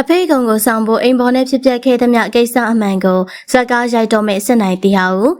အဖေကုံကိုဆောင်ဖို့အိမ်ပေါ်နဲ့ဖြစ်ပျက်ခဲ့သမျှကိစ္စအမှန်ကိုဇက်ကားရိုက်တော့မဲ့စစ်နိုင်တရားဦး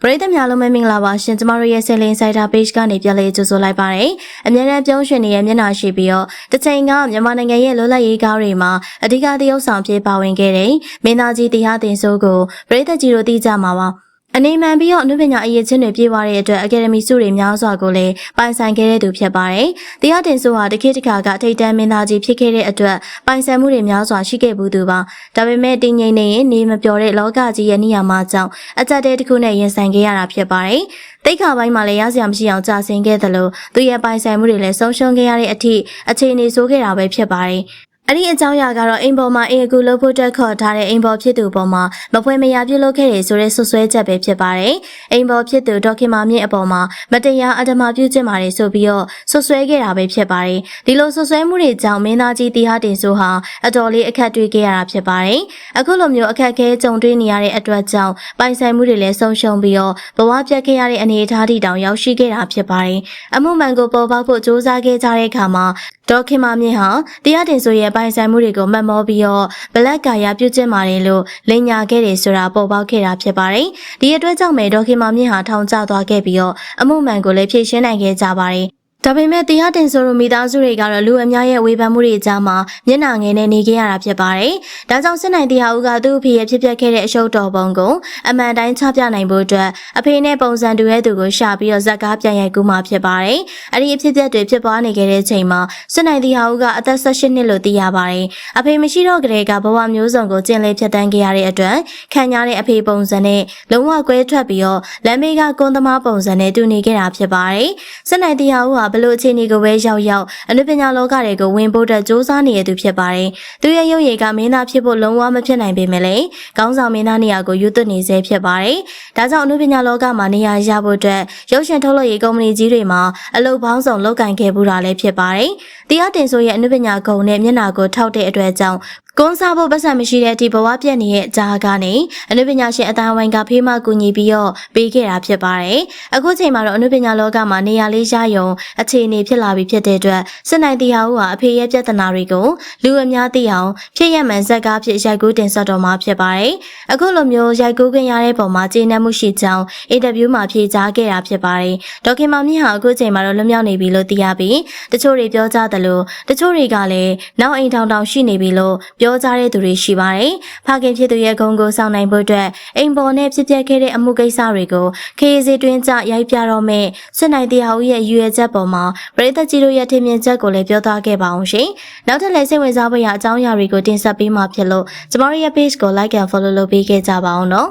ပရိသတ်များလုံးပဲမင်္ဂလာပါရှင်ကျမတို့ရဲ့ဆယ်လင်းဆိုင်တာ page ကနေပြန်လေးကြိုဆိုလိုက်ပါတယ်အများနဲ့ပြုံးရှင်နေရဲ့မျက်နှာရှိပြီးတော့တစ်ချိန်ကမြန်မာနိုင်ငံရဲ့လွတ်လပ်ရေးကားတွေမှာအဓိကသရုပ်ဆောင်ဖြစ်ပါဝင်ခဲ့တဲ့မင်းသားကြီးတရားတင်စိုးကိုပရိသတ်ကြီးတို့သိကြမှာပါ အနေမှန်ပြီးတော့အနုပညာအရေးချင်းတွေပြေးသွားတဲ့အတွက်အကယ်ဒမီဆုတွေများစွာကိုလည်းပိုင်ဆိုင်ခဲ့တဲ့သူဖြစ်ပါတယ်။တရားတင်ဆိုဟာတခေတ်တစ်ခါကထိတ်တန်းမင်းသားကြီးဖြစ်ခဲ့တဲ့အတွက်ပိုင်ဆိုင်မှုတွေများစွာရှိခဲ့ဘူးသူပါ။ဒါပေမဲ့တင်းငိမ့်နေရင်နေမပြောတဲ့လောကကြီးရဲ့နေရာမှာကြောင့်အကြက်တဲတစ်ခုနဲ့ရင်ဆိုင်ခဲ့ရတာဖြစ်ပါတယ်။တိတ်ခါပိုင်းမှာလည်းရစရာမရှိအောင်ကြာဆင်းခဲ့သလိုသူရဲ့ပိုင်ဆိုင်မှုတွေလည်းဆုံးရှုံးခဲ့ရတဲ့အထိအခြေအနေဆိုးခဲ့တာပဲဖြစ်ပါတယ်။ အဲ့ဒီအကြောင်းအရာကတော့အိမ်ပေါ်မှာအေအကူလှုပ်ဖို့တက်ခေါ်ထားတဲ့အိမ်ပေါ်ဖြစ်သူပေါ်မှာမဖွဲမရပြုလုပ်ခဲ့တယ်ဆိုတဲ့ဆွဆွဲချက်ပဲဖြစ်ပါတယ်။အိမ်ပေါ်ဖြစ်သူဒေါက်ခင်မာမြင့်အပေါ်မှာမတရားအဓမ္မပြုကျင့်ပါတယ်ဆိုပြီးတော့ဆွဆွဲခဲ့တာပဲဖြစ်ပါတယ်။ဒီလိုဆွဆွဲမှုတွေကြောင့်မင်းသားကြီးတီဟာတင်ဆိုဟာအတော်လေးအခက်တွေ့ခဲ့ရတာဖြစ်ပါတယ်။အခုလိုမျိုးအခက်အခဲကြုံတွေ့နေရတဲ့အတွက်ကြောင့်ပိုင်ဆိုင်မှုတွေလည်းဆုံးရှုံးပြီးတော့ဘဝပြတ်ခဲ့ရတဲ့အနေအထားတိတောင်ရောက်ရှိခဲ့တာဖြစ်ပါတယ်။အမှုမှန်ကိုပေါ်ပေါက်ဖို့စ조사ခဲ့ကြတဲ့အခါမှာဒေါက်ခင်မာမြင့်ဟာတရားတင်ဆိုရဲ့ပိုင်ဆိုင်မှုတွေကိုမှတ်မောပြီးတော့ဘလက်ကာရပြုတ်ကျင့်ပါတယ်လို့လိန်ညာခဲ့တယ်ဆိုတာပေါ်ပေါက်ခဲ့တာဖြစ်ပါတယ်။ဒီအတွက်ကြောင့်ပဲဒေါက်ခင်မာမြင့်ဟာထောင်ကျသွားခဲ့ပြီးတော့အမှုမှန်ကိုလည်းဖြေရှင်းနိုင်ခဲ့ကြပါတယ်။ ဒါပေမဲ့တရားတင်ဆိုလိုမိသားစုတွေကတော့လူအများရဲ့ဝေဖန်မှုတွေကြားမှာမျက်နှာငယ်နဲ့နေခဲ့ရတာဖြစ်ပါတယ်။ဒါကြောင့်စစ်နိုင်တရားဦးကသူ့အဖေရဲ့ဖြစ်ပျက်ခဲ့တဲ့အရှုပ်တော်ပုံကိုအမှန်တိုင်းချပြနိုင်ဖို့အတွက်အဖေနဲ့ပုံစံတူရဲ့သူကိုရှာပြီးတော့ဇက်ကားပြန်ရိုက်ကူးမှဖြစ်ပါတယ်။အဲ့ဒီအဖြစ်အပျက်တွေဖြစ်ပွားနေခဲ့တဲ့ချိန်မှာစစ်နိုင်တရားဦးကအသက်18နှစ်လို့သိရပါတယ်။အဖေမရှိတော့ကလေးကဘဝမျိုးစုံကိုကျင့်လေဖြတ်တန်းခဲ့ရတဲ့အတွက်ခံရတဲ့အဖေပုံစံနဲ့လုံးဝကွဲထွက်ပြီးတော့လမ်းမေးကကွန်သမားပုံစံနဲ့တူနေခဲ့တာဖြစ်ပါတယ်။စစ်နိုင်တရားဦးဟာဘလို့အခြေအနေကိုပဲရောက်ရောက်အနုပညာလောကတွေကိုဝင်ဖို့အတွက်စ조사နေတဲ့သူဖြစ်ပါတယ်။သူရဲ့ရုပ်ရည်ကမင်းသားဖြစ်ဖို့လုံးဝမဖြစ်နိုင်ပေမဲ့လည်းကောင်းဆောင်မင်းသားနေရာကိုယူသွနေစေဖြစ်ပါတယ်။ဒါကြောင့်အနုပညာလောကမှာနေရာရဖို့အတွက်ရုပ်ရှင်ထုတ်လုပ်ရေးကုမ္ပဏီကြီးတွေမှာအလုပ်ပေါင်းစုံလုပ်ကင်ခဲ့မှုတာလည်းဖြစ်ပါတယ်။တရားတင်ဆိုရဲ့အနုပညာကုံနဲ့မျက်နာကိုထောက်တဲ့အတွက်ကြောင့် ကွန်းစားဖို့ပတ်စံမရှိတဲ့အထိဘဝပြက်နေတဲ့ကြားကနေအနုပညာရှင်အသားဝိုင်းကဖေးမကူညီပြီးတော့ပေးခဲ့တာဖြစ်ပါတယ်။အခုချိန်မှာတော့အနုပညာလောကမှာနေရာလေးရယုံအခြေအနေဖြစ်လာပြီဖြစ်တဲ့အတွက်စစ်နိုင်တရားဦးဟာအဖေရဲ့ပြဿနာတွေကိုလူအများသိအောင်ဖြစ်ရမှန်ဇက်ကားဖြစ်ရိုက်ကူးတင်ဆက်တော်မှာဖြစ်ပါတယ်။အခုလိုမျိုးရိုက်ကူးခွင့်ရတဲ့ပုံမှာကျေနပ်မှုရှိကြောင်းအင်တာဗျူးမှာဖြေကြားခဲ့တာဖြစ်ပါတယ်။ဒေါက်ခင်မောင်မြင့်ဟာအခုချိန်မှာတော့လွတ်မြောက်နေပြီလို့သိရပြီးတချို့တွေပြောကြသလိုတချို့တွေကလည်းနောက်အိမ်ထောင်တောင်ရှိနေပြီလို့ပြောကြတဲ့သူတွေရှိပါတယ်။ဖခင်ဖြစ်သူရဲ့ဂုဏ်ကိုစောင့်နိုင်ဖို့အတွက်အိမ်ပေါ်နဲ့ဖြစ်ပျက်ခဲ့တဲ့အမှုကိစ္စတွေကိုခေးစီတွင်းကြရိုက်ပြတော့မဲ့စစ်နိုင်တရားဦးရဲ့ရွေချက်ပေါ်မှာပရိသတ်ကြီးတို့ရဲ့ထင်မြင်ချက်ကိုလည်းပြောသားခဲ့ပါအောင်ရှင်။နောက်ထပ်လည်းစိတ်ဝင်စားဖို့ရအကြောင်းအရာတွေကိုတင်ဆက်ပေးမှာဖြစ်လို့ကျမတို့ရဲ့ page ကို like and follow လုပ်ပေးခဲ့ကြပါအောင်နော်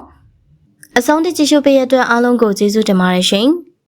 ။အဆုံးထိကြည့်ရှုပေးရတဲ့အတွက်အားလုံးကိုကျေးဇူးတင်ပါတယ်ရှင်။